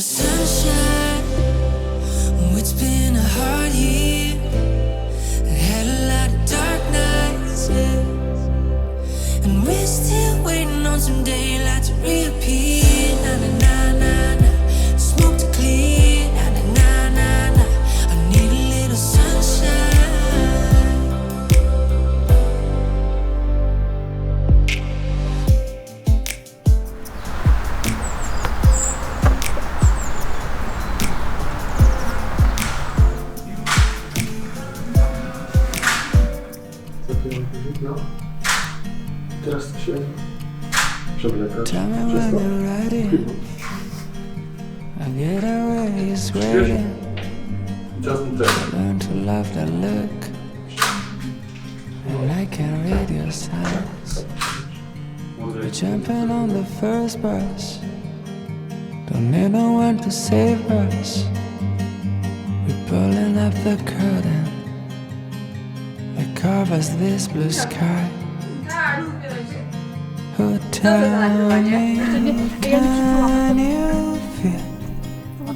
sunshine. It's been a hard year. Had a lot of dark nights. And we're still waiting on some daylight to reappear. Przewlekasz. Tell me when you're ready. I get away sweating. Czas mu czeka. Learn to love that look. And I can read your signs. We're jumping on the first bus. Don't need no one to save us. We're pulling up the curtain that covers this blue sky. Can you feel?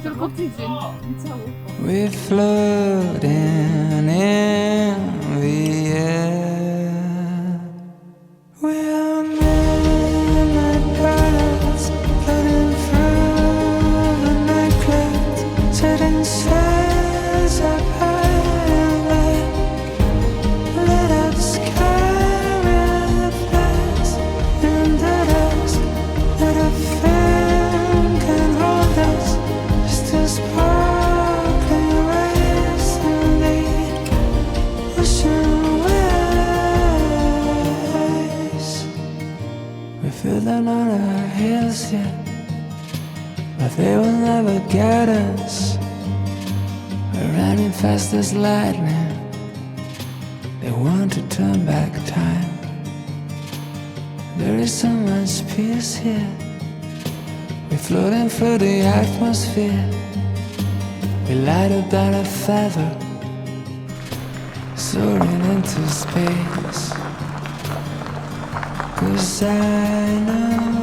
tylko tydzień i. We're floating in the air. We're midnight birds floating through the night clouds, setting sails running fast as lightning. They want to turn back time. There is so much peace here. We're floating through the atmosphere. We lighter than a feather, soaring into space. Cause I know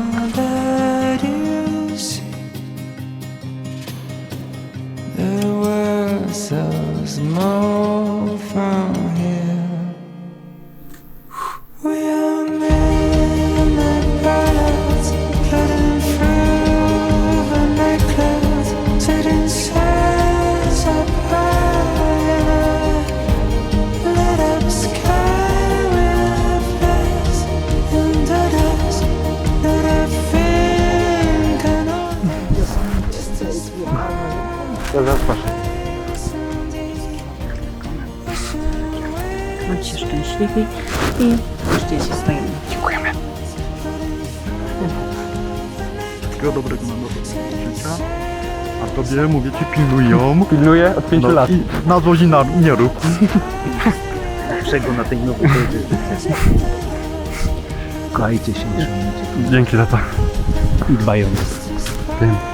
Oh. Bądźcie szczęśliwi i życie swoimi. Dziękujemy. Wszystkiego dobrego na nowe życia. A tobie mówię ci pilnują. Pilnuję od 5 No lat. i na złozi na, nie rób. Czego na tej nowej drodze Kochajcie się, szanujcie Dzięki za to. i dbają o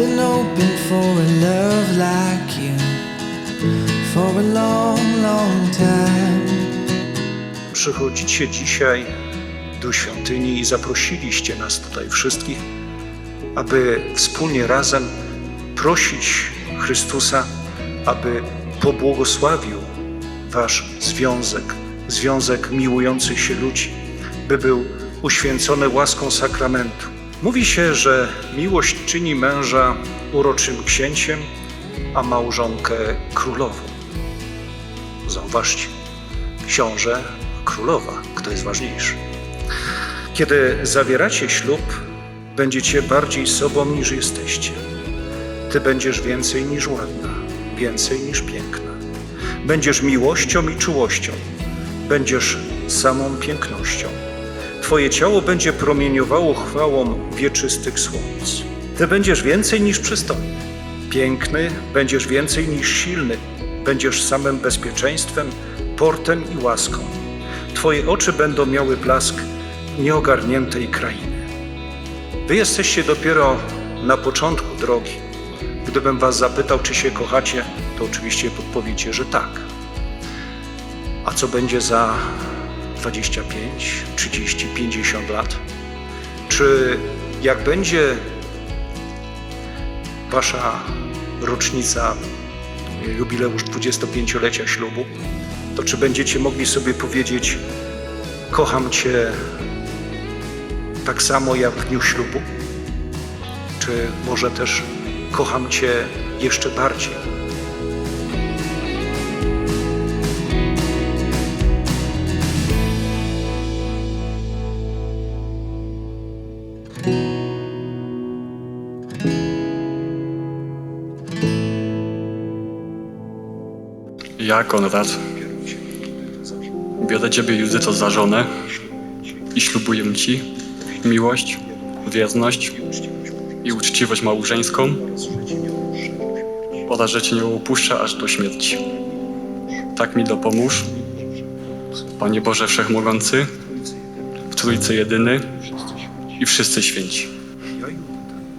been hoping for a love like you for a long, long time. przychodzicie dzisiaj do świątyni i zaprosiliście nas tutaj wszystkich, aby wspólnie razem prosić Chrystusa, aby pobłogosławił Wasz związek, związek miłujących się ludzi, by był uświęcony łaską sakramentu. Mówi się, że miłość czyni męża uroczym księciem, a małżonkę królową. Zauważcie, książę, królowa, kto jest ważniejszy. Kiedy zawieracie ślub, będziecie bardziej sobą niż jesteście. Ty będziesz więcej niż ładna, więcej niż piękna. Będziesz miłością i czułością, będziesz samą pięknością. Twoje ciało będzie promieniowało chwałą wieczystych słońc. Ty będziesz więcej niż przystojny. Piękny będziesz więcej niż silny. Będziesz samym bezpieczeństwem, portem i łaską. Twoje oczy będą miały blask nieogarniętej krainy. Wy jesteście dopiero na początku drogi. Gdybym was zapytał, czy się kochacie, to oczywiście podpowiecie, że tak. A co będzie za 25, 30, 50 lat? Czy jak będzie wasza rocznica, jubileusz 25-lecia ślubu, to czy będziecie mogli sobie powiedzieć: Kocham Cię tak samo jak w dniu ślubu? Czy może też kocham Cię jeszcze bardziej? Ja, Konrad, biorę Ciebie, Judyto, za żonę i ślubuję Ci miłość, wierność i uczciwość małżeńską oraz, że Cię nie opuszczę aż do śmierci. Tak mi dopomóż, Panie Boże Wszechmogący, w Trójcy Jedyny i wszyscy święci.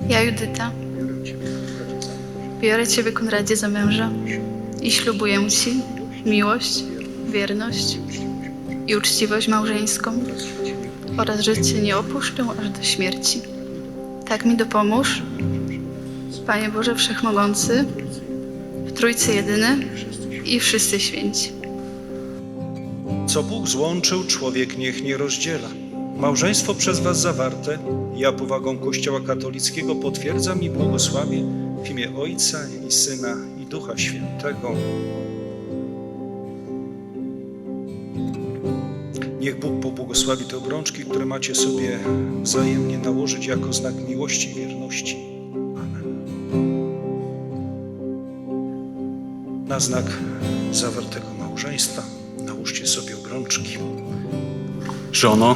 Ja, Judyta, biorę Ciebie, Konradzie, za męża i ślubuję Ci miłość, wierność i uczciwość małżeńską oraz, że Cię nie opuszczę aż do śmierci. Tak mi dopomóż, Panie Boże Wszechmogący, w Trójcy Jedyny i wszyscy święci. Co Bóg złączył, człowiek niech nie rozdziela. Małżeństwo przez Was zawarte, ja powagą Kościoła katolickiego potwierdzam i błogosławię w imię Ojca i Syna i Ducha Świętego. Niech Bóg pobłogosławi te obrączki, które macie sobie wzajemnie nałożyć jako znak miłości i wierności. Amen. Na znak zawartego małżeństwa nałóżcie sobie obrączki. Żono,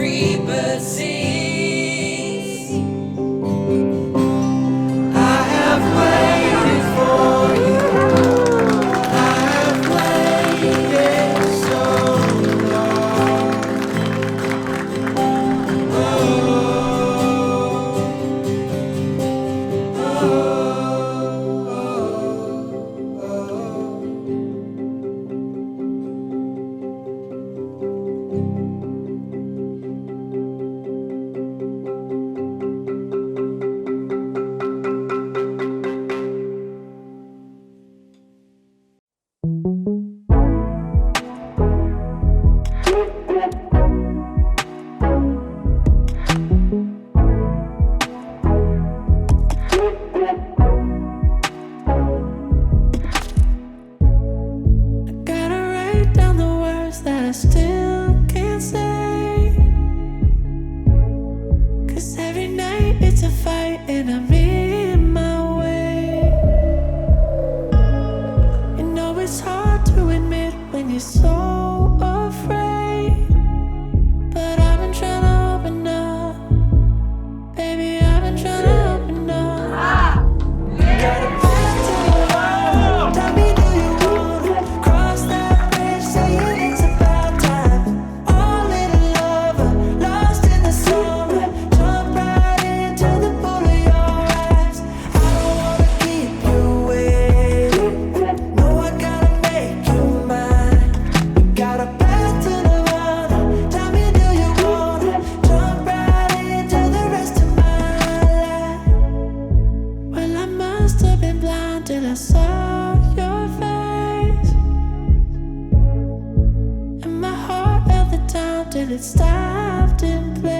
free, but. it stopped in place.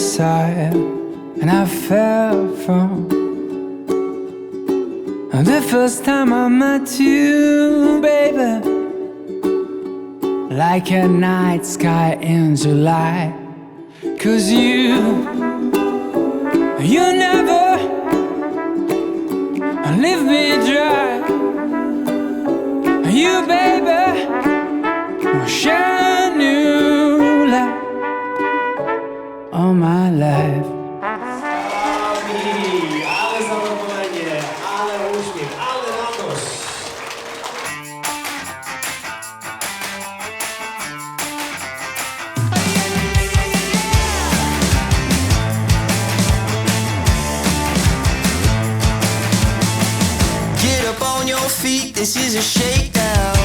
and I fell from. The first time I met you, baby, like a night sky in July. Cause you, you never leave me dry. You, baby, share. all my life. Get up on your feet, this is a shakedown.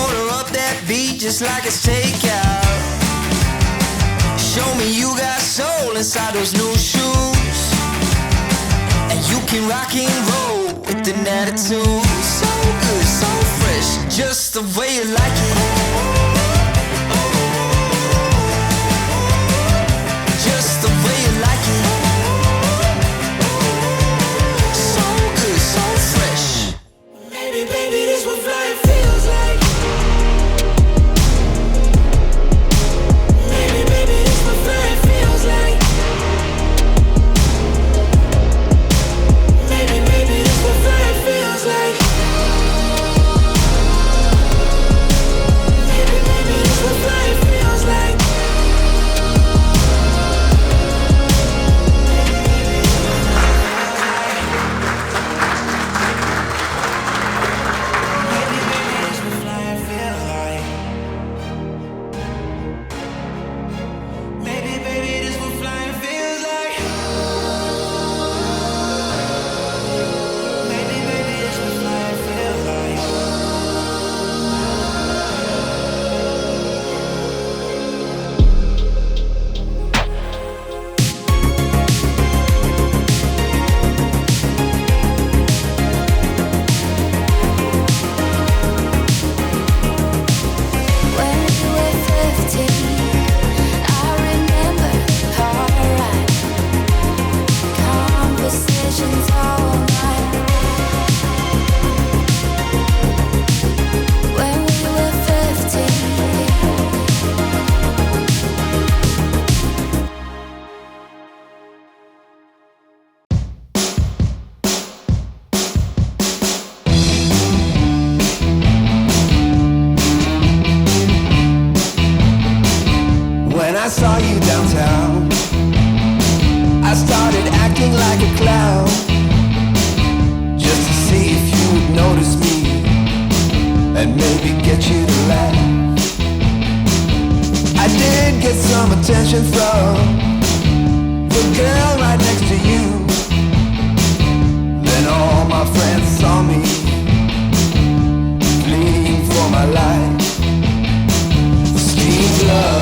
Order up that beat just like it's takeout. Show me you got soul inside those new shoes. And you can rock and roll with an attitude. So good, so fresh, just the way you like it. and maybe get you to laugh. I did get some attention from the girl right next to you. Then all my friends saw me fleeing for my life. Steve love.